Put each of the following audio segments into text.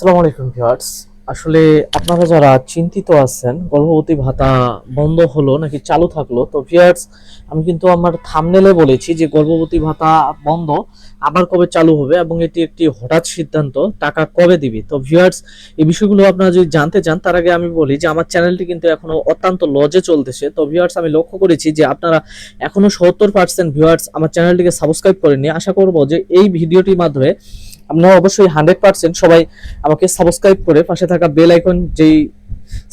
আসসালামু আলাইকুম ভিউয়ার্স আসলে আপনারা যারা চিন্তিত আছেন, গর্ভবতী ভাতা বন্ধ হলো নাকি চালু থাকল, তো ভিউয়ার্স আমি কিন্তু আমার থামনেলে বলেছি যে গর্ভবতী ভাতা বন্ধ, আবার কবে চালু হবে এবং এটি একটি হঠাৎ সিদ্ধান্ত, টাকা কবে দিবি? তো ভিউয়ার্স এই বিষয়গুলো আপনারা যদি জানতে চান, তার আগে আমি বলি যে আমার চ্যানেলটি কিন্তু এখনও অত্যন্ত লজে চলতেছে। তো ভিউয়ার্স আমি লক্ষ্য করেছি যে আপনারা এখনও সত্তর পার্সেন্ট ভিউয়ার্স আমার চ্যানেলটিকে সাবস্ক্রাইব করেননি। আশা করব যে এই ভিডিওটির মাধ্যমে আপনারা অবশ্যই হান্ড্রেড পার্সেন্ট সবাই আমাকে সাবস্ক্রাইব করে পাশে থাকা বেল আইকন যেই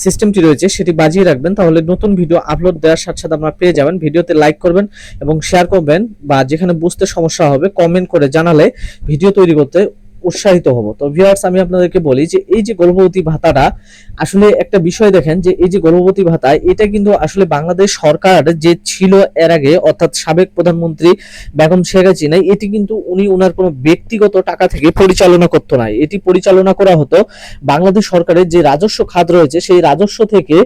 সিস্টেমটি রয়েছে সেটি বাজিয়ে রাখবেন। তাহলে নতুন ভিডিও আপলোড দেওয়ার সাথে সাথে আপনারা পেয়ে যাবেন। ভিডিওতে লাইক করবেন এবং শেয়ার করবেন বা যেখানে বুঝতে সমস্যা হবে কমেন্ট করে জানালে ভিডিও তৈরি করতে উৎসাহিত হব। তো ভিউয়ার্স আমি আপনাদেরকে বলি যে, এই যে গর্ভবতী ভাতাটা, আসলে একটা বিষয় দেখেন যে, এই যে গর্ভবতী ভাতা, এটা কিন্তু আসলে বাংলাদেশ সরকার যে ছিল এর আগে, অর্থাৎ সাবেক প্রধানমন্ত্রী বেগম শেখ হাসিনা, এটি কিন্তু উনি ওনার কোনো ব্যক্তিগত টাকা থেকে পরিচালনা করতো না। এটি পরিচালনা করা হতো বাংলাদেশ সরকারের যে রাজস্ব খাত রয়েছে, সেই রাজস্ব থেকে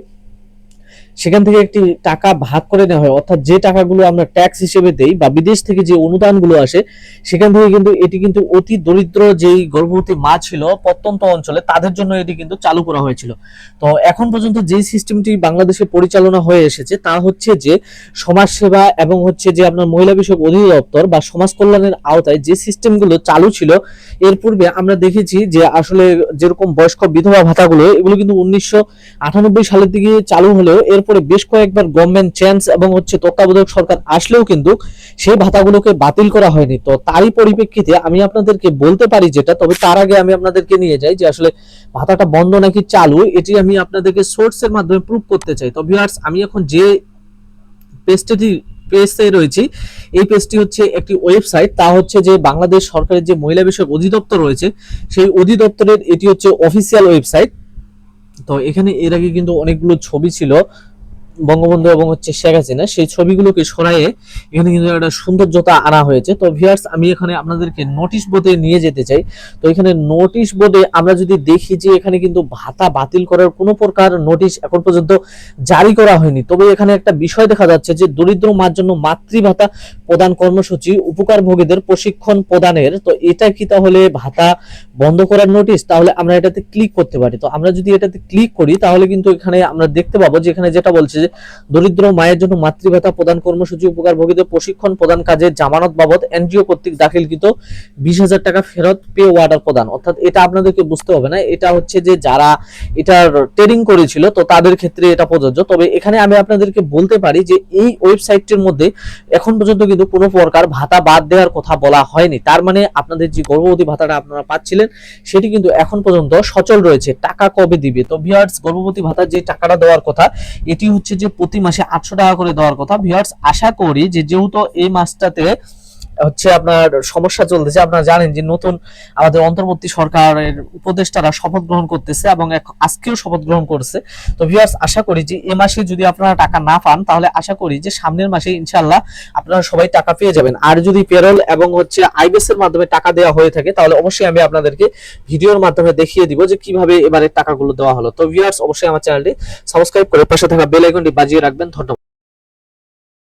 সেখান থেকে একটি টাকা ভাগ করে নেওয়া হয়। অর্থাৎ যে টাকাগুলো আমরা ট্যাক্স হিসেবে দেই বা বিদেশ থেকে যে অনুদানগুলো আসে, সেখান থেকে কিন্তু এটি কিন্তু অতি দরিদ্র যেই গর্ভবতী মা ছিল প্রত্যন্ত অঞ্চলে, তাদের জন্য এটি কিন্তু চালু করা হয়েছিল। তো এখন পর্যন্ত যে সিস্টেমটি বাংলাদেশে পরিচালনা হয়ে এসেছে, তা হচ্ছে যে সমাজসেবা এবং হচ্ছে যে আপনার মহিলা বিষয়ক অধিদপ্তর বা সমাজ কল্যাণের আওতায় যে সিস্টেমগুলো চালু ছিল, এর পূর্বে আমরা দেখেছি যে আসলে যেরকম বয়স্ক বিধবা ভাতাগুলো, এগুলো কিন্তু উনিশশো আটানব্বই সালের দিকে চালু হলেও এরপরে বেশ কয়েকবার গভর্নমেন্ট চেঞ্জ এবং হচ্ছে তত্ত্বাবধায়ক সরকার আসলেও কিন্তু সেই ভাতাগুলোকে বাতিল করা হয়নি। তো তারই পরিপ্রেক্ষিতে আমি আপনাদেরকে বলতে পারি যেটা, তবে তার আগে আমি আপনাদেরকে নিয়ে যাই যে আসলে ভাতাটা বন্ধ নাকি চালু, এটি আমি আপনাদেরকে সোর্সের মাধ্যমে প্রুভ করতে চাই। তো ভিউয়ার্স আমি এখন যে পেজটি পেজে রয়েছি, এই পেজটি হচ্ছে একটি ওয়েবসাইট তা হচ্ছে যে বাংলাদেশ সরকারের যে মহিলা বিষয়ক অধিদপ্তর রয়েছে, সেই অধিদপ্তরের এটি হচ্ছে অফিসিয়াল ওয়েবসাইট তো এখানে এর আগে কিন্তু অনেকগুলো ছবি ছিল। বঙ্গবন্ধু এবং হচ্ছে শেখ হাসিনা, সেই ছবিগুলোকে সরাইয়ে এখানে কিন্তু একটা সৌন্দর্যতা আনা হয়েছে। তো ভিউয়ার্স আমি এখানে আপনাদেরকে নোটিশ বোর্ডে নিয়ে যেতে চাই। তো এখানে নোটিশ বোর্ডে আমরা যদি দেখি যে এখানে কিন্তু ভাতা বাতিল করার কোনো প্রকার নোটিশ এখন পর্যন্ত জারি করা হয়নি। তবে এখানে একটা বিষয় দেখা যাচ্ছে যে দরিদ্র মার জন্য মাতৃভাতা প্রদান কর্মসূচি উপকারভোগীদের প্রশিক্ষণ প্রদানের। তো এটা কি তাহলে ভাতা বন্ধ করার নোটিশ তাহলে আমরা এটাতে ক্লিক করতে পারি। তো আমরা যদি এটাতে ক্লিক করি, তাহলে কিন্তু এখানে আমরা দেখতে পাবো যে এখানে যেটা বলছে যে দরিদ্র মায়ের জন্য মাতৃভাতা প্রদান কর্মসূচি উপকারভোগীদের প্রশিক্ষণ প্রদান কাজে জামানত বাবদ এনজিও কর্তৃক দাখিলকৃত বিশ হাজার টাকা ফেরত পে ওয়ার্ডার প্রদান। অর্থাৎ এটা আপনাদেরকে বুঝতে হবে না, এটা হচ্ছে যে যারা এটার ট্রেডিং করেছিল, তো তাদের ক্ষেত্রে এটা প্রযোজ্য। তবে এখানে আমি আপনাদেরকে বলতে পারি যে এই ওয়েবসাইটটির মধ্যে এখন পর্যন্ত কিন্তু কোনো প্রকার ভাতা বাদ দেওয়ার কথা বলা হয়নি। তার মানে আপনাদের যে গর্ভবতী ভাতাটা আপনারা পাচ্ছিলেন, সেটি কিন্তু এখন পর্যন্ত সচল রয়েছে, টাকা কবে দিবে? তো ভিউয়ার্স গর্ভবতী ভাতার যে টাকাটা দেওয়ার কথা, এটি হচ্ছে যে প্রতি মাসে আটশো টাকা করে দেওয়ার কথা। ভিউয়ার্স আশা করি যে যেহেতু এই মাসটাতে হচ্ছে আপনার সমস্যা চলতেছে। আপনারা জানেন যে নতুন আমাদের অন্তর্বর্তী সরকারের উপদেষ্টারা শপথ গ্রহণ করতেছে এবং আজকেও শপথ গ্রহণ করছে। তো ভিউয়ার্স আশা করি যে এ মাসে যদি আপনারা টাকা না পান, তাহলে আশা করি যে সামনের মাসে ইনশাল্লাহ আপনারা সবাই টাকা পেয়ে যাবেন। আর যদি পেরোল এবং হচ্ছে আইবিএস এর মাধ্যমে টাকা দেওয়া হয়ে থাকে, তাহলে অবশ্যই আমি আপনাদেরকে ভিডিওর মাধ্যমে দেখিয়ে দিব যে কীভাবে এবারে টাকাগুলো দেওয়া হলো। তো ভিউয়ার্স অবশ্যই আমার চ্যানেলটি সাবস্ক্রাইব করে পাশে থাকা বেল আইকনটি বাজিয়ে রাখবেন। ধন্যবাদ।